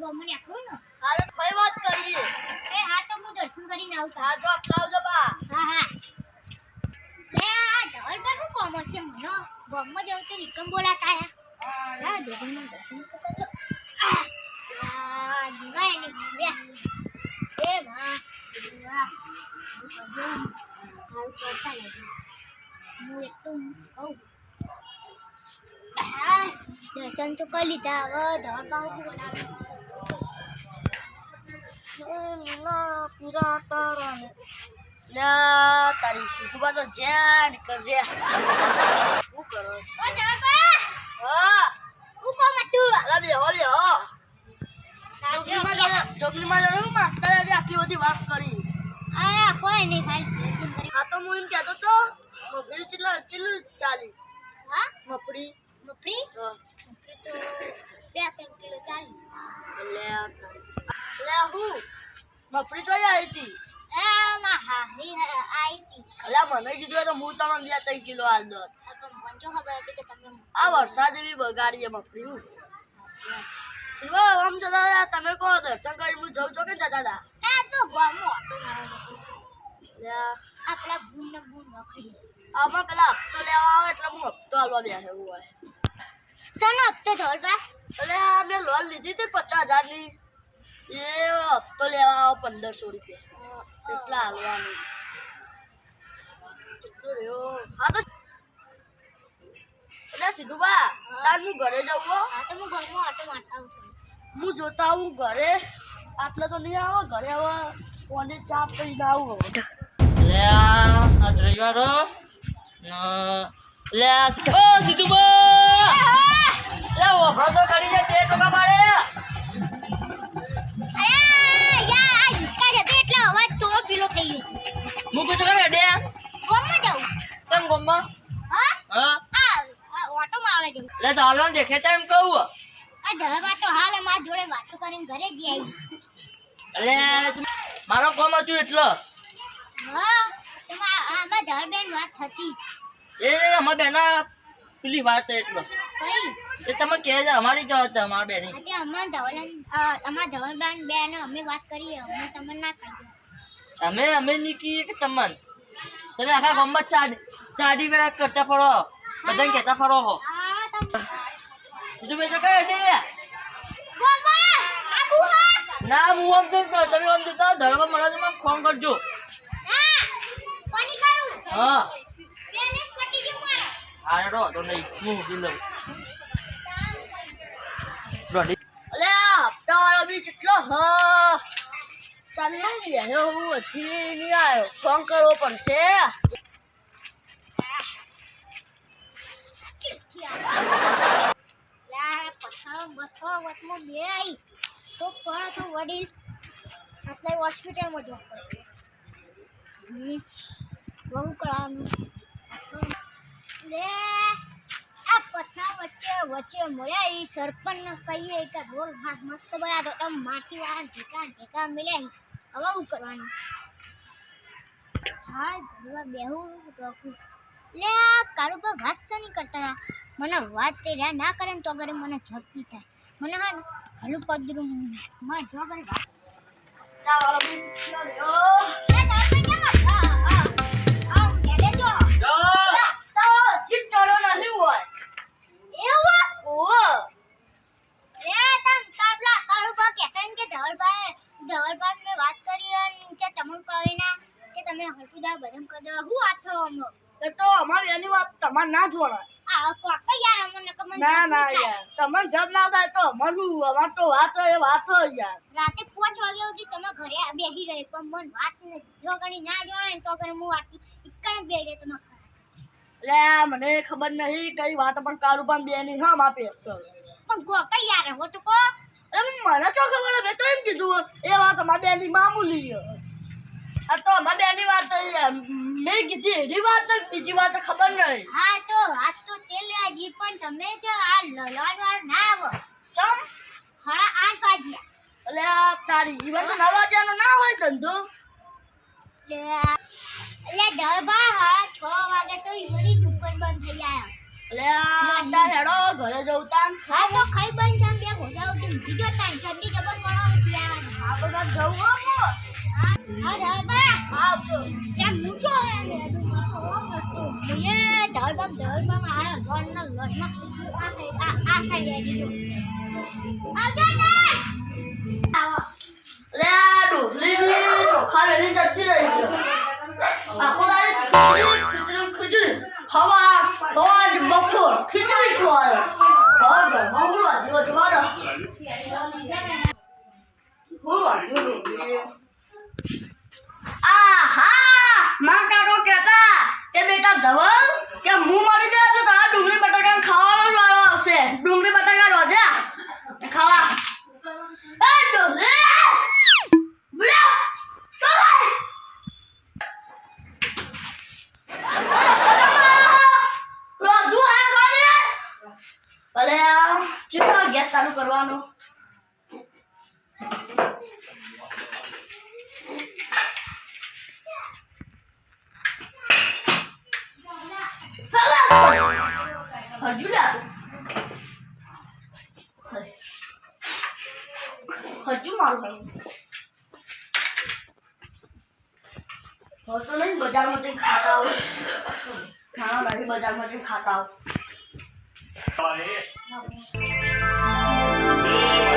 ગમને આખું ને? હાલે કઈ વાત કરીએ? એ હા તો હું દર્શન કરીને આવું હા જો આટલા આવજો બા. હા હા. લે આ ધવલ પર હું કોમ છે મને ગમમાં જવું તો નિકમ બોલાતા હા. દર્શન કરજો. આ જીવાય જીવ્યા એ માં જીવા. હાલ કરતા હું એકદમ કહું હા દર્શન તો કરી લીધા. હવે તો હા હું કોમ હતું અલા બે હો બે હો ચોકલીમાં જરા ચોકલીમાં જરા હું માગતા આજે આટલી બધી વાત કરી આ કોઈ નહીં ખાલી દર્શન તો હું. એમ કહેતો તો મફળી મફળી બે ત્રણ કિલો ચાલી એટલે આ તારી- એટલે આ હું? મફળી જોઈ આવી હતી? એમાં હારી આવી હતી. અલા મને કીધું તો હું તમને બે ત્રણ કિલો હાલ દો મને જો ખબર હતી કે તમે આ વરસાદ એવી બગાડી છે મફળી હું શિવા આમ જતા હતા. તમે કહો દર્શન કરી હું જઉં છો કે જતા હતા? આ તો ગમો ઓટો મારો નથી એટલે આ- આપણા ગુણ ને ગુણ નખરી આમાં પેલા હપ્તો લેવા આવે એટલે હું હપ્તો આવવા બેસે એવું હોય. સનો હપ્તો ધોળબા એટલે આ મેં લોન લીધી હતી પચાસ હજારની. એ હપ્તો લેવા આવો પંદરસો રૂપિયા. કેટલા હાલવાનું હા તો એટલે સીધું બા તાર હું ઘરે જવું હો. તો હું ગમો ઓટો મારતા હું જોતા આવું ઘરે. આટલે તો નહીં આવો ઘરે હવે કોને ચા પીને આવું હવે. લે આ રવિવાર લે ઓ સીધુબા લે તો હાલવાનું દેખે તેમ કહું. આ ધરવા તો હાલ મારા જોડે વાતો કરીને ઘરે જ આવી એટલે મારો કોમ હતું એટલો. હા એમાં આમાં ધરબેન વાત થતી. એ અમાર બેના પેલી વાત એટલો. કઈ? એ તમે કે છે અમારી છે અમારા બેની અમે અમાર ધવલન અમાર ધવલબાન બેન અમે વાત કરીએ અમે તમને ના કહીએ. અમે અમે નીકળીએ કે તમને. તમે આખા ગામમાં ચાડ ચાડી વેળા કરતા ફરો. બધાને કહેતા ફરો હો. તમે તો કઈ હા ના હું આમ તો તમે આમ જોતા ધર્મ મને તમે ફોન કરજો. ના હા હા. તો નહીં હું લઉં રોડી અલે આ હપ્તા વાળો બી કેટલો હ. ચાલો બેહ્યો હું હજી નહીં આવ્યો. ફોન કરવો પડશે. હોસ્પિટલમાં જવું પડશે બહુ કરવાનું લે આ પથા વચ્ચે મળ્યા એ સરપંચને કહીએ કે રોલ ભાત મસ્ત બનાવો તમે માછી વાળા ઢેકા ઢેકા મળ્યા હવે હું કરવાનું? હા, ઘરમાં બેહું રોકું લે આ કાળુ પર વાત તો નહીં કરતા. મને વાત તે રહ્યા ના કરે ને તો અગર મને ઝપકી થાય. મને હા હલું પદરું માં જો અગર બદમ કરી દો હું થયો અમો એ તો અમારી એની વાત તમાર ના જોવાના. આ કોક યાર અમને કમન ના ના યાર તમને જબ ના થાય તો અમારું અમાર તો વાત એ વાત યાર. રાતે પાંચ વાગ્યા સુધી તમે ઘરે આ બેસી રહે પણ મન વાત ને જો ઘણી ના ને તો ઘરે હું આટલી ઇક્કણ બે રહે તમે આ મને ખબર નહીં કઈ વાત પણ તારું પણ બે ની હા માપે પણ ગો યાર હો તો કો મને તો ખબર મેં તો એમ કીધું એ વાત અમારે બેન મામૂલી. આ તો અમે બેન વાત મેં કીધી એની વાત બીજી વાત તો ખબર નહીં. હા તો વાત તો તે લેવા જી પણ તમે જો આ લલવાડ વાળ ના આવો. ચમ? હા આઠ વાગ્યા. એટલે આ તારી ઈવન તો નવ વાગ્યાનો ના હોય ધંધો. એટલે ડરબા હા છ વાગે તો ઈવની દુકાન બંધ થઈ આયા. એટલે આ તાર હેડો ઘરે જવું તાન. હા તો ખાઈ બંધ જામ બે ઘોડા કે બીજો તાન ઠંડી જબર પડો ત્યાં હા બધા જવું હા. આ હું વાંધી વધુ વાળો હું વાંધી ડોકલી આહા માં કાકો કહેતા કે ગેસ ચાલુ કરવાનો. હજુ હજુ મારું તો નહીં બજારમાંથી ખાતા આવું. હા ભાઈ બજારમાંથી ખાતા Lord.